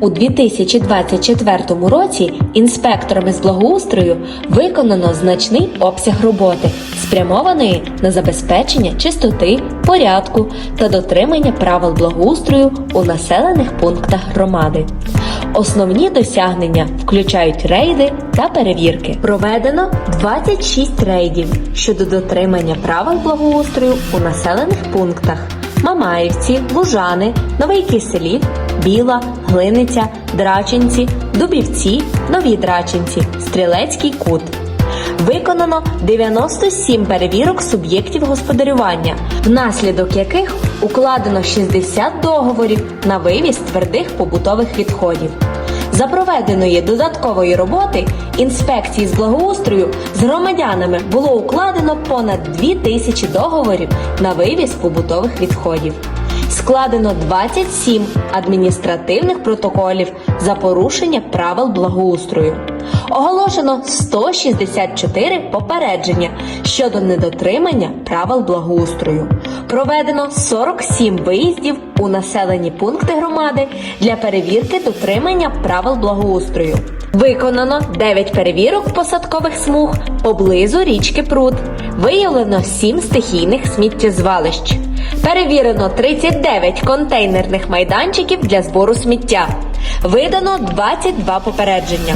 У 2024 році інспекторами з благоустрою виконано значний обсяг роботи, спрямованої на забезпечення чистоти, порядку та дотримання правил благоустрою у населених пунктах громади. Основні досягнення включають рейди та перевірки. Проведено 26 рейдів щодо дотримання правил благоустрою у населених пунктах. Мамаївці, Лужани, Новий Киселів, Біла, Глиниця, Драченці, Дубівці, Нові Драченці, Стрілецький кут. Виконано 97 перевірок суб'єктів господарювання, внаслідок яких укладено 60 договорів на вивіз твердих побутових відходів. За проведеної додаткової роботи інспекції з благоустрою з громадянами було укладено понад 2 тисячі договорів на вивіз побутових відходів. Складено 27 адміністративних протоколів за порушення правил благоустрою. Оголошено 164 попередження щодо недотримання правил благоустрою. Проведено 47 виїздів у населені пункти громади для перевірки дотримання правил благоустрою. Виконано 9 перевірок посадкових смуг поблизу річки Пруд. Виявлено 7 стихійних сміттєзвалищ. Перевірено 39 контейнерних майданчиків для збору сміття. Видано 22 попередження.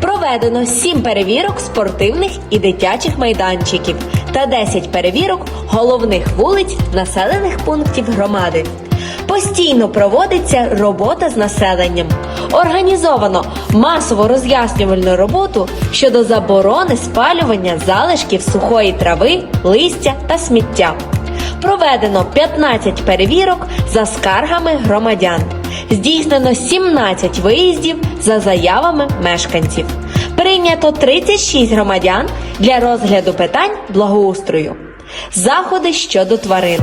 Проведено 7 перевірок спортивних і дитячих майданчиків та 10 перевірок головних вулиць населених пунктів громади. Постійно проводиться робота з населенням. Організовано масово роз'яснювальну роботу щодо заборони спалювання залишків сухої трави, листя та сміття. Проведено 15 перевірок за скаргами громадян. Здійснено 17 виїздів за заявами мешканців. Прийнято 36 громадян для розгляду питань благоустрою. Заходи щодо тварин.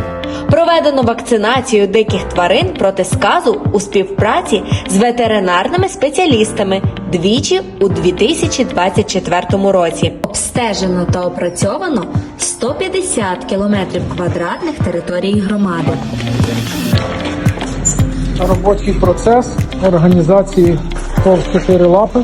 Проведено вакцинацію диких тварин проти сказу у співпраці з ветеринарними спеціалістами двічі у 2024 році. Обстежено та опрацьовано 150 км квадратних території громади. робочий процес організації ТОВ «Чотири лапи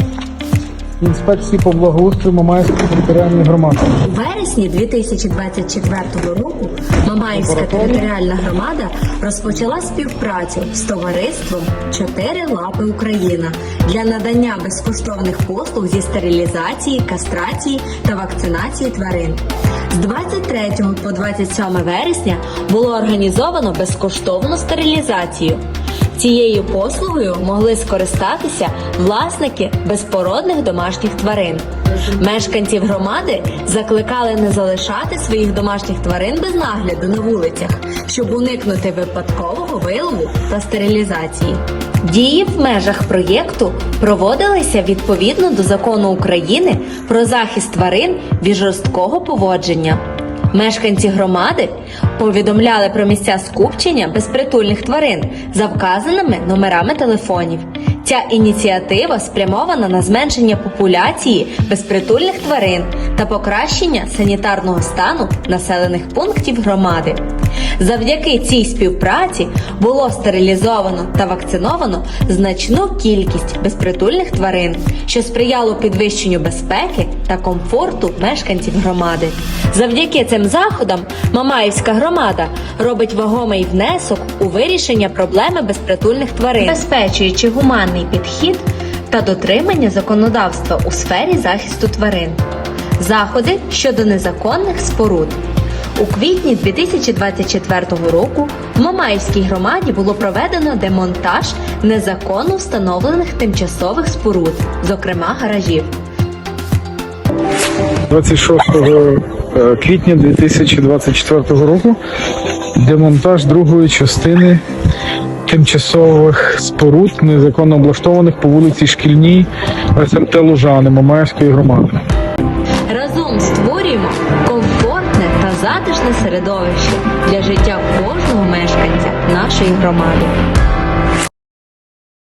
інспекції по благоустрою Мамаївської територіальної громади. У вересні 2024 року Мамаївська територіальна громада розпочала співпрацю з товариством Чотири лапи Україна для надання безкоштовних послуг зі стерилізації, кастрації та вакцинації тварин. З 23 по 27 вересня було організовано безкоштовну стерилізацію. Цією послугою могли скористатися власники безпородних домашніх тварин. Мешканців громади закликали не залишати своїх домашніх тварин без нагляду на вулицях, щоб уникнути випадкового вилову та стерилізації. Дії в межах проєкту проводилися відповідно до закону України про захист тварин від жорсткого поводження. Мешканці громади повідомляли про місця скупчення безпритульних тварин за вказаними номерами телефонів. Ця ініціатива спрямована на зменшення популяції безпритульних тварин та покращення санітарного стану населених пунктів громади. Завдяки цій співпраці було стерилізовано та вакциновано значну кількість безпритульних тварин, що сприяло підвищенню безпеки та комфорту мешканців громади. Завдяки цим заходам Мамаївська громада робить вагомий внесок у вирішення проблеми безпритульних тварин, забезпечуючи гуманний підхід та дотримання законодавства у сфері захисту тварин. Заходи щодо незаконних споруд. У квітні 2024 року в Мамаївській громаді було проведено демонтаж незаконно встановлених тимчасових споруд, зокрема гаражів. 26 е, квітня 2024 року демонтаж другої частини тимчасових споруд, незаконно облаштованих по вулиці Шкільній СМТ Лужани Мамаївської громади. Разом створюємо затишне середовище для життя кожного мешканця нашої громади.